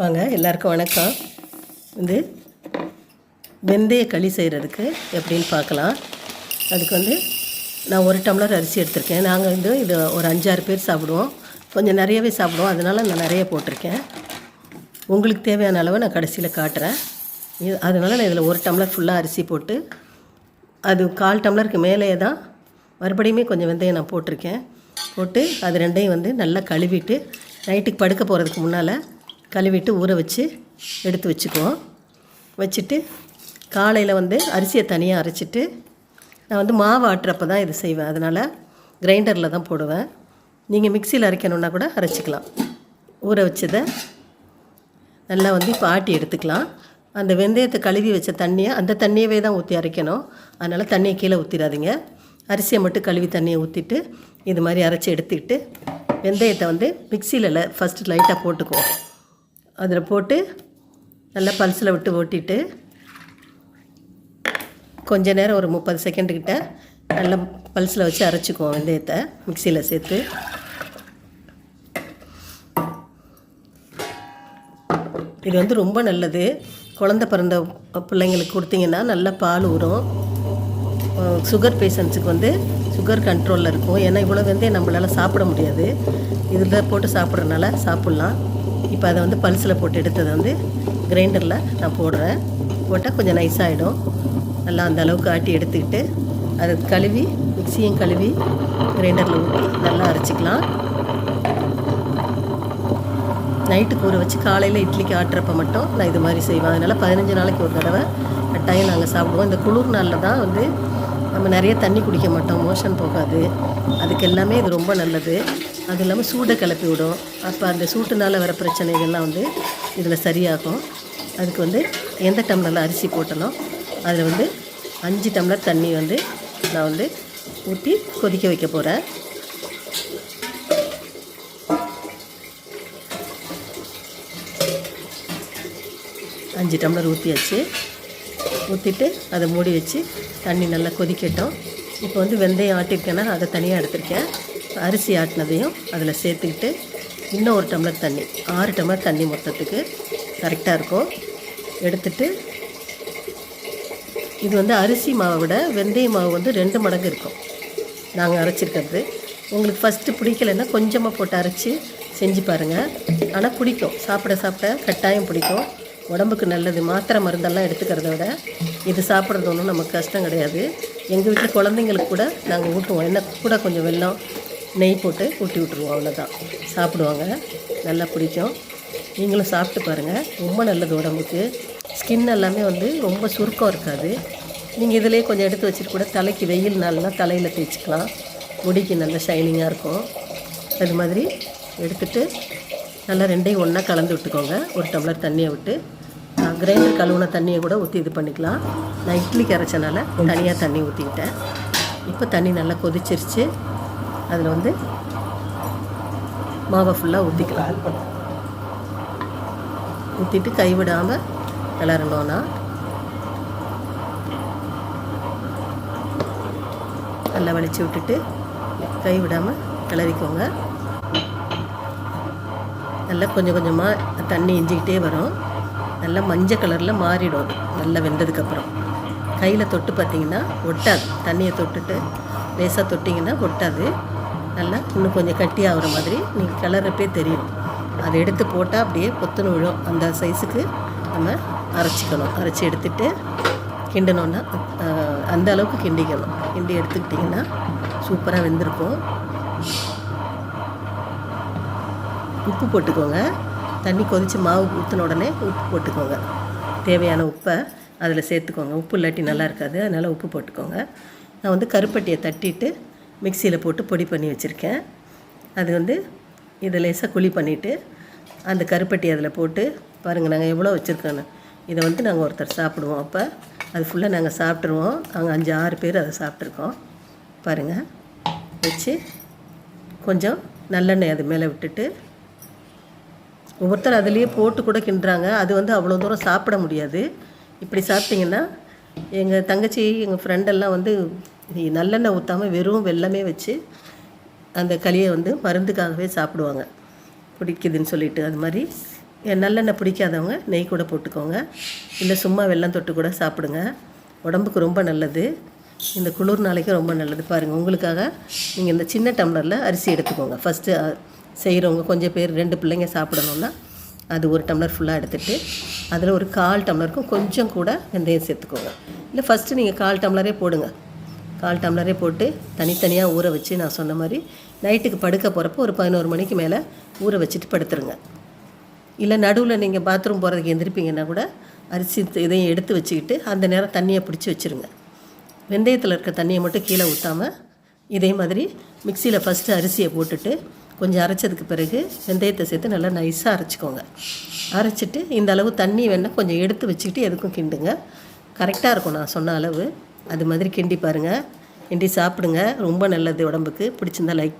வாங்க எல்லாருக்கும் வணக்கம். வந்து வெந்தய களி செய்கிறதுக்கு எப்படின்னு பார்க்கலாம். அதுக்கு வந்து நான் ஒரு டம்ளர் அரிசி எடுத்திருக்கேன். நாங்கள் வந்து இது ஒரு அஞ்சாறு பேர் சாப்பிடுவோம். கொஞ்சம் நிறையவே சாப்பிடுவோம். அதனால் நான் நிறைய போட்டிருக்கேன். உங்களுக்கு தேவையான அளவை நான் கடைசியில் காட்டுறேன். இது அதனால் நான் இதில் ஒரு டம்ளர் ஃபுல்லாக அரிசி போட்டு அது கால் டம்ளருக்கு மேலேயே தான். மறுபடியுமே கொஞ்சம் வெந்தயம் நான் போட்டிருக்கேன். போட்டு அது ரெண்டையும் வந்து நல்லா கழுவிட்டு நைட்டுக்கு படுக்க போகிறதுக்கு முன்னால் கழுவிட்டு ஊற வச்சு எடுத்து வச்சுக்குவோம். வச்சுட்டு காலையில் வந்து அரிசியை தனியாக அரைச்சிட்டு நான் வந்து மாவு ஆட்டுறப்ப தான் இது செய்வேன். அதனால் கிரைண்டரில் தான் போடுவேன். நீங்கள் மிக்சியில் அரைக்கணுன்னா கூட அரைச்சிக்கலாம். ஊற வச்சதை நல்லா வந்து இப்போ ஆட்டி எடுத்துக்கலாம். அந்த வெந்தயத்தை கழுவி வச்ச தண்ணியை அந்த தண்ணியவே தான் ஊற்றி அரைக்கணும். அதனால் தண்ணியை கீழே ஊற்றிடாதீங்க அரிசியை மட்டும் கழுவி தண்ணியை ஊற்றிட்டு இது மாதிரி அரைச்சி எடுத்துக்கிட்டு வெந்தயத்தை வந்து மிக்சியில் ஃபஸ்ட்டு லைட்டாக போட்டுக்குவோம். அதில் போட்டு நல்லா பல்ஸில் விட்டு ஓட்டிட்டு கொஞ்ச நேரம் ஒரு முப்பது செகண்டுக்கிட்ட நல்லா பல்ஸில் வச்சு அரைச்சிக்குவோம் வெந்தயத்தை மிக்சியில் சேர்த்து. இது வந்து ரொம்ப நல்லது. குழந்த பிறந்த பிள்ளைங்களுக்கு கொடுத்தீங்கன்னா நல்லா பால் ஊறும். சுகர் பேஷண்ட்ஸுக்கு வந்து சுகர் கண்ட்ரோலில் இருக்கும். ஏன்னா இவ்வளோ வந்து நம்மளால் சாப்பிட முடியாது. இதில் போட்டு சாப்பிட்றதுனால சாப்பிட்லாம். இப்போ அதை வந்து பல்ஸில் போட்டு எடுத்ததை வந்து கிரைண்டரில் நான் போடுறேன். போட்டால் கொஞ்சம் நைஸாகிடும் நல்லா அந்த அளவுக்கு ஆட்டி எடுத்துக்கிட்டு அதை கழுவி மிக்சியும் கழுவி கிரைண்டரில் ஊற்றி நல்லா அரைச்சிக்கலாம். நைட்டுக்கு ஊற வச்சு காலையில் இட்லிக்கு ஆட்டுறப்ப மட்டும் நான் இது மாதிரி செய்வேன். அதனால் பதினஞ்சு நாளைக்கு ஒரு தடவை கட்டாயம் நாங்கள் சாப்பிடுவோம். இந்த குளிர் நாளில் தான் வந்து நம்ம நிறைய தண்ணி குடிக்க மாட்டோம். மோஷன் போகாது. அதுக்கு எல்லாமே இது ரொம்ப நல்லது. அது இல்லாமல் சூடை கிளப்பி விடும். அப்போ அந்த சூட்டுனால வர பிரச்சனைகள்லாம் வந்து இதில் சரியாகும். அதுக்கு வந்து எந்த டம்ளரில் அரிசி போட்டனோ அதில் வந்து அஞ்சு டம்ளர் தண்ணி வந்து நான் வந்து ஊற்றி கொதிக்க வைக்க போகிறேன் அஞ்சு டம்ளர் ஊற்றியாச்சு ஊற்றிட்டு அதை மூடி வச்சு தண்ணி நல்லா கொதிக்கட்டும். இப்போ வந்து வெந்தயம் ஆட்டிருக்கேன்னா அதை தனியாக எடுத்திருக்கேன். அரிசி ஆட்டினதையும் அதில் சேர்த்துக்கிட்டு இன்னும் ஒரு டம்ளர் தண்ணி ஆறு டம்ளர் தண்ணி மொத்தத்துக்கு கரெக்டாக இருக்கும். எடுத்துட்டு இது வந்து அரிசி மாவை விட வெந்தய மாவு வந்து ரெண்டு மடங்கு இருக்கும். நாங்கள் அரைச்சிருக்கிறது. உங்களுக்கு ஃபஸ்ட்டு பிடிக்கலைன்னா கொஞ்சமாக போட்டு அரைச்சி செஞ்சு பாருங்கள் ஆனால் பிடிக்கும். சாப்பிட சாப்பிட கட்டாயம் பிடிக்கும். உடம்புக்கு நல்லது. மாத்திரை மருந்தெல்லாம் எடுத்துக்கிறத விட இது சாப்பிட்றது ஒன்றும் நமக்கு கஷ்டம் கிடையாது. எங்கள் வீட்டில் குழந்தைங்களுக்கு கூட நாங்கள் ஊட்டுவோம். என்ன கூட கொஞ்சம் வெள்ளம் நெய் போட்டு ஊட்டி விட்ருவோம் அவ்வளோதான் சாப்பிடுவாங்க. நல்லா பிடிக்கும். நீங்களும் சாப்பிட்டு பாருங்கள் ரொம்ப நல்லது உடம்புக்கு. ஸ்கின் எல்லாமே வந்து ரொம்ப சுருக்கம் இருக்காது. நீங்கள் இதிலே கொஞ்சம் எடுத்து வச்சுட்டு கூட தலைக்கு வெயில் நாள்னால் தலையில் தேய்ச்சிக்கலாம். முடிக்கு நல்ல ஷைனிங்காக இருக்கும். அது மாதிரி எடுத்துகிட்டு நல்லா ரெண்டையும் ஒன்றா கலந்து விட்டுக்கோங்க. ஒரு டம்ளர் தண்ணியை விட்டு. கிரைண்டர் கழுவுன தண்ணியை கூட ஊற்றி இது பண்ணிக்கலாம். நான் இட்லிக்கு அரைச்சனால தனியாக தண்ணி ஊற்றிக்கிட்டேன் இப்போ தண்ணி நல்லா கொதிச்சிருச்சு. அதில் வந்து மாவை ஃபுல்லாக ஊற்றிக்கலாம் ஊற்றிட்டு கைவிடாமல் கிளறணும்னா நல்லா வலிச்சு விட்டுட்டு கைவிடாமல் கிளறிக்கோங்க நல்லா கொஞ்சம் கொஞ்சமாக தண்ணி இஞ்சிக்கிட்டே வரும். நல்லா மஞ்சள் கலரில் மாறிடும். அது நல்லா வெந்ததுக்கப்புறம் கையில் தொட்டு பார்த்தீங்கன்னா ஒட்டாது. தண்ணியை தொட்டுட்டு லேசாக தொட்டிங்கன்னா ஒட்டாது. நல்லா இன்னும் கொஞ்சம் கட்டியாகிற மாதிரி நீங்கள் கிளறப்பே தெரியும் அதை எடுத்து போட்டால் அப்படியே கொத்துன்னு விழும். அந்த சைஸுக்கு நம்ம அரைச்சிக்கணும். அரைச்சி எடுத்துட்டு கிண்டணுன்னா அந்த அளவுக்கு கிண்டிக்கணும். கிண்டி எடுத்துக்கிட்டிங்கன்னா சூப்பராக வெந்திருக்கும். உப்பு போட்டுக்கோங்க. தண்ணி கொதித்து மாவு ஊற்றின உடனே உப்பு போட்டுக்கோங்க. தேவையான உப்பை அதில் சேர்த்துக்கோங்க. உப்பு இல்லாட்டி நல்லா இருக்காது. அதனால் உப்பு போட்டுக்கோங்க. நான் வந்து கருப்பட்டியை தட்டிட்டு மிக்சியில் போட்டு பொடி பண்ணி வச்சுருக்கேன். அது வந்து இதை லேசாக குழி பண்ணிவிட்டு அந்த கருப்பட்டி அதில் போட்டு பாருங்கள் நாங்கள் எவ்வளோ வச்சுருக்கோன்னு. இதை வந்து நாங்கள் ஒருத்தர் சாப்பிடுவோம் அப்போ. அது ஃபுல்லாக நாங்கள் சாப்பிட்ருவோம் நாங்கள் அஞ்சு ஆறு பேர் அதை சாப்பிட்ருக்கோம் பாருங்கள் வச்சு கொஞ்சம் நல்லெண்ணெய் அது மேலே விட்டுட்டு. ஒவ்வொருத்தர் அதுலேயே போட்டு கூட கிண்டுறாங்க. அது வந்து அவ்வளோ தூரம் சாப்பிட முடியாது. இப்படி சாப்பிட்டிங்கன்னா எங்கள் தங்கச்சி எங்கள் ஃப்ரெண்டெல்லாம் வந்து நல்லெண்ணெய் ஊற்றாமல் வெறும் வெள்ளமே வச்சு அந்த களியை வந்து மருந்துக்காகவே சாப்பிடுவாங்க. பிடிக்குதுன்னு சொல்லிட்டு அது மாதிரி. நல்லெண்ணெய் பிடிக்காதவங்க நெய் கூட போட்டுக்கோங்க. இல்லை சும்மா வெல்லம் தொட்டு கூட சாப்பிடுங்க. உடம்புக்கு ரொம்ப நல்லது. இந்த குளிர் நாளைக்கு ரொம்ப நல்லது. பாருங்கள் உங்களுக்காக நீங்கள் இந்த சின்ன டம்ளரில் அரிசி எடுத்துக்கோங்க. ஃபஸ்ட்டு செய்கிறவங்க கொஞ்சம் பேர் ரெண்டு பிள்ளைங்க சாப்பிடணுன்னா அது ஒரு டம்ளர் ஃபுல்லாக எடுத்துகிட்டு அதில் ஒரு கால் டம்ளருக்கும் கொஞ்சம் கூட வெந்தயம் சேர்த்துக்கோங்க. இல்லை ஃபஸ்ட்டு நீங்கள் கால் டம்ளரே போடுங்க. கால் டம்ளரே போட்டு தனித்தனியாக ஊற வச்சு நான் சொன்ன மாதிரி நைட்டுக்கு படுக்க போகிறப்போ ஒரு பதினோரு மணிக்கு மேலே ஊற வச்சுட்டு படுத்துருங்க. இல்லை நடுவில் நீங்கள் பாத்ரூம் போகிறதுக்கு எந்திரிப்பீங்கன்னா கூட அரிசி இதையும் எடுத்து வச்சுக்கிட்டு அந்த நேரம் தண்ணியை பிடிச்சி வச்சுருங்க. வெந்தயத்தில் இருக்க தண்ணியை மட்டும் கீழே ஊற்றாமல் இதே மாதிரி மிக்சியில் ஃபஸ்ட்டு அரிசியை போட்டுட்டு கொஞ்சம் அரைச்சதுக்கு பிறகு வெந்தயத்தை சேர்த்து நல்லா நைஸாக அரைச்சிக்கோங்க. அரைச்சிட்டு இந்த அளவு தண்ணி வேணால் கொஞ்சம் எடுத்து வச்சுக்கிட்டு எதுக்கும் கிண்டுங்க. கரெக்டாக இருக்கும் நான் சொன்ன அளவு. அது மாதிரி கிண்டி பாருங்கள் கிண்டி சாப்பிடுங்க. ரொம்ப நல்லது உடம்புக்கு. பிடிச்சிருந்தா லைக்